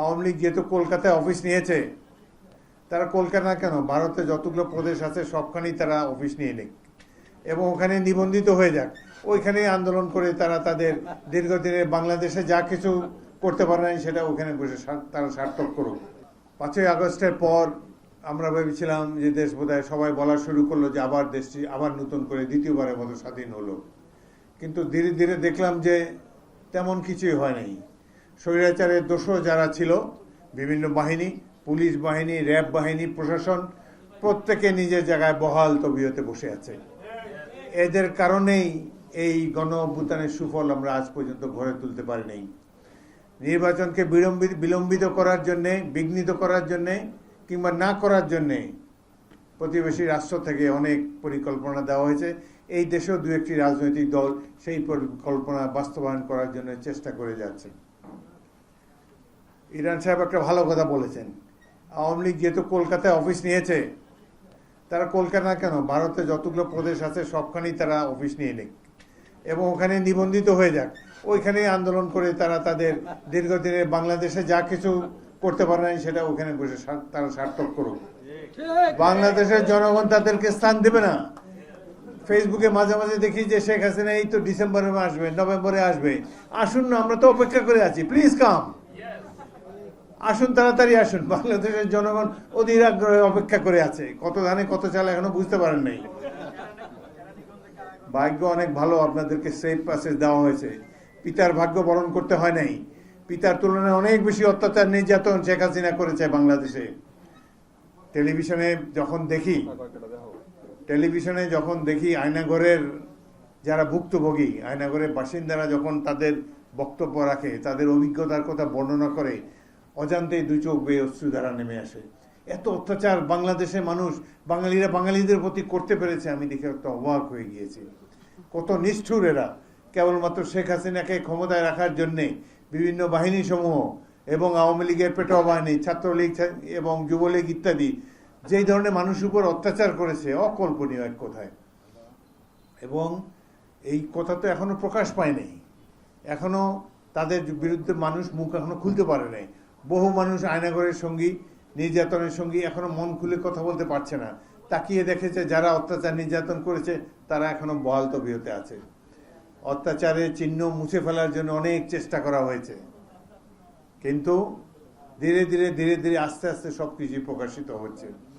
আওয়ামী লীগ যেহেতু কলকাতায় অফিস নিয়েছে, তারা কলকাতা কেন? ভারতে যতগুলো প্রদেশ আছে, সবখানেই তারা অফিস নিয়ে নিক। এবং ওখানে নিবন্ধিত হয়ে যাক। ওইখানেই আন্দোলন করে তারা তাদের দীর্ঘদিনের বাংলাদেশে যা কিছু করতে পারে নাই, সেটা ওখানে বসে তারা সার্থক করুক। পাঁচই আগস্টের পর আমরা ভেবেছিলাম যে দেশ বোধহয় সবাই বলা শুরু করল যে আবার দেশটি আবার নতুন করে দ্বিতীয়বারের মতো স্বাধীন হলো। কিন্তু ধীরে ধীরে দেখলাম যে তেমন কিছুই হয় নাই। স্বৈরাচারের দোষও যারা ছিল, বিভিন্ন বাহিনী, পুলিশ বাহিনী, র্যাব বাহিনী, প্রশাসন, প্রত্যেকে নিজের জায়গায় বহাল তবিয়তে বসে আছে। এদের কারণেই এই গণ অভ্যুত্থানের সুফল আমরা আজ পর্যন্ত ঘরে তুলতে পারি নাই। নির্বাচনকে বিলম্বিত বিলম্বিত করার জন্যে, বিঘ্নিত করার জন্যে, কিংবা না করার জন্যে প্রতিবেশী রাষ্ট্র থেকে অনেক পরিকল্পনা দেওয়া হয়েছে। এই দেশেও দু একটি রাজনৈতিক দল সেই পরিকল্পনা বাস্তবায়ন করার জন্য চেষ্টা করে যাচ্ছে। ইরান সাহেব একটা ভালো কথা বলেছেন। আওয়ামী লীগ যেহেতু কলকাতায় অফিস নিয়েছে, তারা কলকাতা কেন? ভারতে যতগুলো প্রদেশ আছে, সবখানেই তারা অফিস নিয়ে নিক। এবং ওখানে নিবন্ধিত হয়ে যাক। ওইখানেই আন্দোলন করে তারা তাদের দীর্ঘদিনের বাংলাদেশে যা কিছু করতে পারে নাই, সেটা ওখানে বসে তারা সার্থক করুক। বাংলাদেশের জনগণ তাদেরকে স্থান দেবে না। ফেসবুকে মাঝে মাঝে দেখি যে শেখ হাসিনা এই তো ডিসেম্বরে আসবে, নভেম্বরে আসবে। আসুন না, আমরা তো অপেক্ষা করে আছি। Please come. আসুন, তাড়াতাড়ি আসুন। বাংলাদেশের জনগণ অধীর আগ্রহে অপেক্ষা করে আছে। কত ধানে, কত চাল এখনও বুঝতে পারেন নাই। ভাগ্য অনেক ভালো, আপনাদেরকে সেফ প্যাসেজ দেওয়া হয়েছে। পিতার ভাগ্য বরণ করতে হয় নাই। পিতার তুলনায় অনেক বেশি অত্যাচার নির্যাতন শেখ হাসিনা করেছে বাংলাদেশে। টেলিভিশনে যখন দেখি, টেলিভিশনে যখন দেখি আয়নাঘরের যারা ভুক্তভোগী আয়নাঘরের বাসিন্দারা যখন তাদের বক্তব্য রাখে, তাদের অভিজ্ঞতার কথা বর্ণনা করে অজান্তেই দুই চোখ বেয়ে অশ্রু অশ্রুধারা নেমে আসে। এত অত্যাচার বাংলাদেশের মানুষ, বাঙালিরা বাঙালিদের প্রতি করতে পেরেছে, আমি দেখে একটা অবাক হয়ে গিয়েছি। কত নিষ্ঠুর এরা। কেবলমাত্র শেখ হাসিনাকে ক্ষমতায় রাখার জন্যে বিভিন্ন বাহিনী সমূহ এবং আওয়ামী লীগের পেটোয়া বাহিনী ছাত্রলীগ এবং যুবলীগ ইত্যাদি যেই ধরনের মানুষের উপর অত্যাচার করেছে, অকল্পনীয় এক কথায়। এবং এই কথা তো এখনও প্রকাশ পায়নি। এখনও তাদের বিরুদ্ধে মানুষ মুখ এখনও খুলতে পারে নাই। বহু মানুষ আয়নাঘরের সঙ্গী, নির্যাতনের সঙ্গী এখনও মন খুলে কথা বলতে পারছে না। তাকিয়ে দেখেছে যারা অত্যাচার নির্যাতন করেছে, তারা এখনও বহাল তবিয়তে আছে। অত্যাচারের চিহ্ন মুছে ফেলার জন্য অনেক চেষ্টা করা হয়েছে। কিন্তু ধীরে ধীরে ধীরে ধীরে আস্তে আস্তে সব কিছুই প্রকাশিত হচ্ছে।